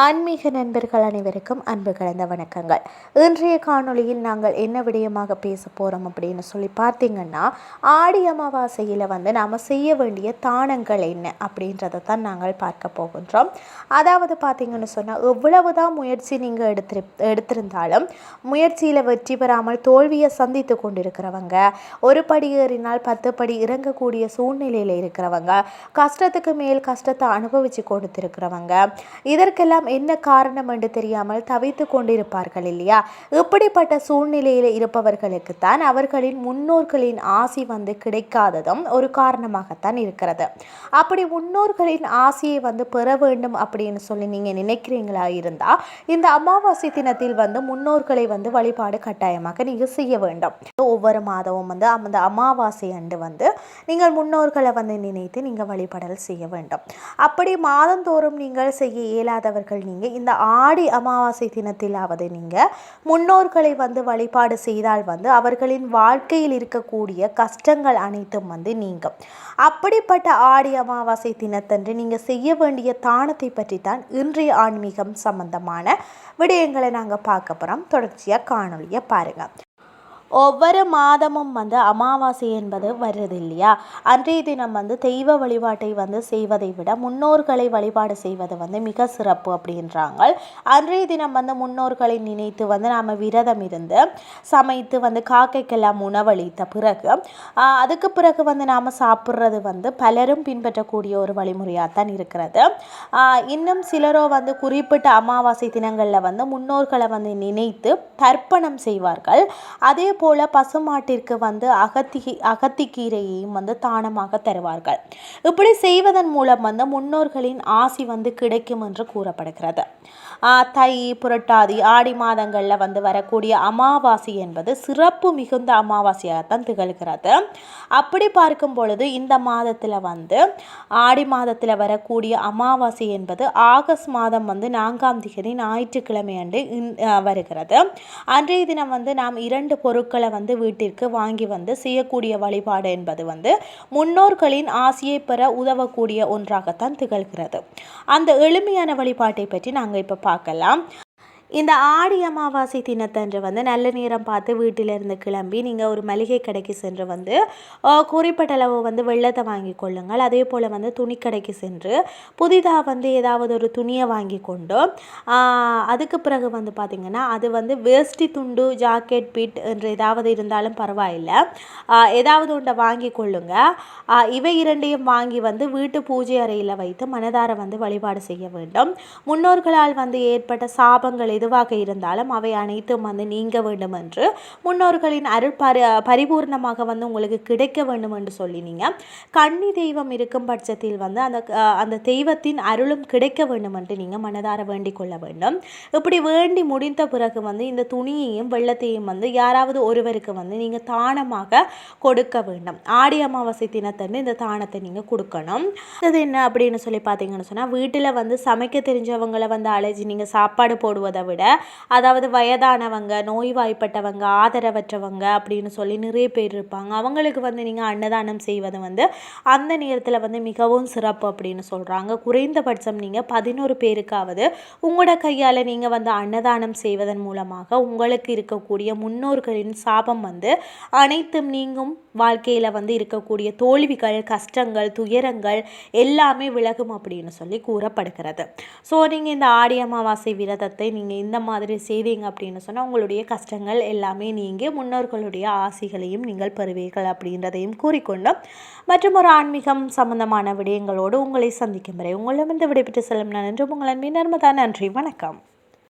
ஆன்மீக நண்பர்கள் அனைவருக்கும் அன்பு கலந்த வணக்கங்கள். இன்றைய காணொளியில் நாங்கள் என்ன விடயமாக பேச போகிறோம் அப்படின்னு சொல்லி பார்த்தீங்கன்னா ஆடி அமாவாசையில் வந்து நாம் செய்ய வேண்டிய தானங்கள் என்ன அப்படின்றத தான் நாங்கள் பார்க்க போகின்றோம். அதாவது பார்த்தீங்கன்னு சொன்னால் எவ்வளவு தான் முயற்சி நீங்கள் எடுத்திரு எடுத்திருந்தாலும் முயற்சியில் வெற்றி பெறாமல் தோல்வியை சந்தித்து கொண்டிருக்கிறவங்க ஒரு படி ஏறினால் பத்து படி இறங்கக்கூடிய சூழ்நிலையில் இருக்கிறவங்க கஷ்டத்துக்கு மேல் கஷ்டத்தை அனுபவித்து கொடுத்துருக்கிறவங்க இதற்கெல்லாம் எல்லாம் என்ன காரணம் என்று தெரியாமல் தவித்து கொண்டிருப்பார்கள் இல்லையா? இப்படிப்பட்ட சூழ்நிலையில் இருப்பவர்களுக்குத்தான் அவர்களின் முன்னோர்களின் ஆசி வந்து கிடைக்காததும் ஒரு காரணமாகத்தான் இருக்கிறது. அப்படி முன்னோர்களின் ஆசையை வந்து பெற வேண்டும் அப்படின்னு சொல்லி நீங்கள் நினைக்கிறீங்களா? இருந்தால் இந்த அமாவாசை தினத்தில் வந்து முன்னோர்களை வந்து வழிபாடு கட்டாயமாக நீங்கள் செய்ய வேண்டும். ஒவ்வொரு மாதமும் வந்து அந்த அமாவாசை அன்று வந்து நீங்கள் முன்னோர்களை வந்து நினைத்து நீங்கள் வழிபடல் செய்ய வேண்டும். அப்படி மாதந்தோறும் நீங்கள் செய்ய இயலாதவர்கள் நண்பர்கள் நீங்கள் இந்த ஆடி அமாவாசை தினத்திலாவது நீங்கள் முன்னோர்களை வந்து வழிபாடு செய்தால் வந்து அவர்களின் வாழ்க்கையில் இருக்கக்கூடிய கஷ்டங்கள் அனைத்தும் வந்து நீங்கும். அப்படிப்பட்ட ஆடி அமாவாசை தினத்தன்று நீங்கள் செய்ய வேண்டிய தானத்தை பற்றி தான் இன்றைய ஆன்மீகம் சம்பந்தமான விடயங்களை நாங்கள் பார்க்க போகிறோம் தொடர்ச்சியாக காணொலியை பாருங்கள் ஒவ்வொரு மாதமும் வந்து அமாவாசை என்பது வருது இல்லையா அன்றைய தினம் வந்து தெய்வ வழிபாட்டை வந்து செய்வதை விட முன்னோர்களை வழிபாடு செய்வது வந்து மிக சிறப்பு அப்படின்றாங்க அன்றைய தினம் வந்து முன்னோர்களை நினைத்து வந்து நாம் விரதம் இருந்து சமைத்து வந்து காக்கைக்கெல்லாம் உணவளித்த பிறகு அதுக்கு பிறகு வந்து நாம் சாப்பிட்றது வந்து பலரும் பின்பற்றக்கூடிய ஒரு வழிமுறையாக தான் இருக்கிறது இன்னும் சிலரோ வந்து குறிப்பிட்ட அமாவாசை தினங்களில் வந்து முன்னோர்களை வந்து நினைத்து தர்ப்பணம் செய்வார்கள். அதே போல் பசுமாட்டிற்கு வந்து அகத்தி அகத்திக்கீரையையும் வந்து தானமாக தருவார்கள். இப்படி செய்வதன் மூலம் வந்து முன்னோர்களின் ஆசி வந்து கிடைக்கும் என்று கூறப்படுகிறது. தை புரட்டாதி ஆடி மாதங்களில் வந்து வரக்கூடிய அமாவாசை என்பது சிறப்பு மிகுந்த அமாவாசையாகத்தான் திகழ்கிறது. அப்படி பார்க்கும் பொழுது இந்த மாதத்தில் வந்து ஆடி மாதத்தில் வரக்கூடிய அமாவாசை என்பது ஆகஸ்ட் மாதம் வந்து நான்காம் தேதி ஞாயிற்றுக்கிழமை அன்று வருகிறது. அன்றைய தினம் வந்து நாம் இரண்டு பொருட்கள் வந்து வீட்டிற்கு வாங்கி வந்து செய்யக்கூடிய வழிபாடு என்பது வந்து முன்னோர்களின் ஆசையை பெற உதவக்கூடிய ஒன்றாகத்தான் திகழ்கிறது. அந்த எளிமையான வழிபாட்டை பற்றி நாங்கள் இப்போ பார்க்கலாம். இந்த ஆடி அமாவாசை தினத்தன்று வந்து நல்ல நேரம் பார்த்து வீட்டிலிருந்து கிளம்பி நீங்கள் ஒரு மளிகை கடைக்கு சென்று வந்து குறிப்பிட்ட அளவு வந்து வெள்ளத்தை வாங்கி கொள்ளுங்கள். அதே போல் வந்து துணிக்கடைக்கு சென்று புதிதாக வந்து ஏதாவது ஒரு துணியை வாங்கி கொண்டு அதுக்கு பிறகு வந்து பார்த்திங்கன்னா அது வந்து வேஷ்டி துண்டு ஜாக்கெட் பிட் என்று ஏதாவது இருந்தாலும் பரவாயில்லை. ஏதாவது ஒன்றை வாங்கி கொள்ளுங்கள் இவை இரண்டையும் வாங்கி வந்து வீட்டு பூஜை அறையில் வைத்து மனதார வந்து வழிபாடு செய்ய வேண்டும். முன்னோர்களால் வந்து ஏற்பட்ட சாபங்கள் எதுவாக இருந்தாலும் அவை அனைத்தும் வந்து நீங்க வேண்டும் என்று முன்னோர்களின் அருள் பரி பரிபூர்ணமாக வந்து உங்களுக்கு கிடைக்க வேண்டும் என்று சொல்லி நீங்கள் கன்னி தெய்வம் இருக்கும் பட்சத்தில் வந்து அந்த அந்த தெய்வத்தின் அருளும் கிடைக்க வேண்டும் என்று நீங்கள் மனதார வேண்டிக் கொள்ள வேண்டும். இப்படி வேண்டி முடிந்த பிறகு வந்து இந்த துணியையும் வெள்ளத்தையும் வந்து யாராவது ஒருவருக்கு வந்து நீங்கள் தானமாக கொடுக்க வேண்டும். ஆடி அமாவாசை தினத்தன்று இந்த தானத்தை நீங்கள் கொடுக்கணும். அது என்ன அப்படின்னு சொல்லி பார்த்தீங்கன்னு சொன்னால் வீட்டில் வந்து சமைக்க தெரிஞ்சவங்களை வந்து அழைச்சி நீங்கள் சாப்பாடு போடுவதை விட அதாவது வயதானவங்க நோய்வாய்ப்பட்டவங்க ஆதரவற்றவங்க அப்படின்னு சொல்லி நிறைய பேர் இருப்பாங்க. அவங்களுக்கு வந்து நீங்கள் அன்னதானம் செய்வது வந்து அந்த நேரத்தில் வந்து மிகவும் சிறப்பு அப்படின்னு சொல்கிறாங்க குறைந்தபட்சம் நீங்கள் பதினோரு பேருக்காவது உங்களோட கையால் நீங்கள் வந்து அன்னதானம் செய்வதன் மூலமாக உங்களுக்கு இருக்கக்கூடிய முன்னோர்களின் சாபம் வந்து அனைத்தும் நீங்கும். வாழ்க்கையில் வந்து இருக்கக்கூடிய தோல்விகள் கஷ்டங்கள் துயரங்கள் எல்லாமே விலகும் அப்படின்னு சொல்லி கூறப்படுகிறது. ஸோ நீங்கள் இந்த ஆடி அமாவாசை விரதத்தை நீங்கள் இந்த மாதிரி செய்தீங்க அப்படின்னு சொன்னால் உங்களுடைய கஷ்டங்கள் எல்லாமே நீங்கி முன்னோர்களுடைய ஆசைகளையும் நீங்கள் பெறுவீர்கள் அப்படின்றதையும் கூறிக்கொண்டு மற்றும் ஒரு ஆன்மீகம் சம்பந்தமான விடயங்களோடு உங்களை சந்திக்கும் வரை உங்களிடம் இந்த விடைபெற்று செல்லும் நான் என்று உங்கள் அன்பின் நர்மதா. நன்றி வணக்கம்.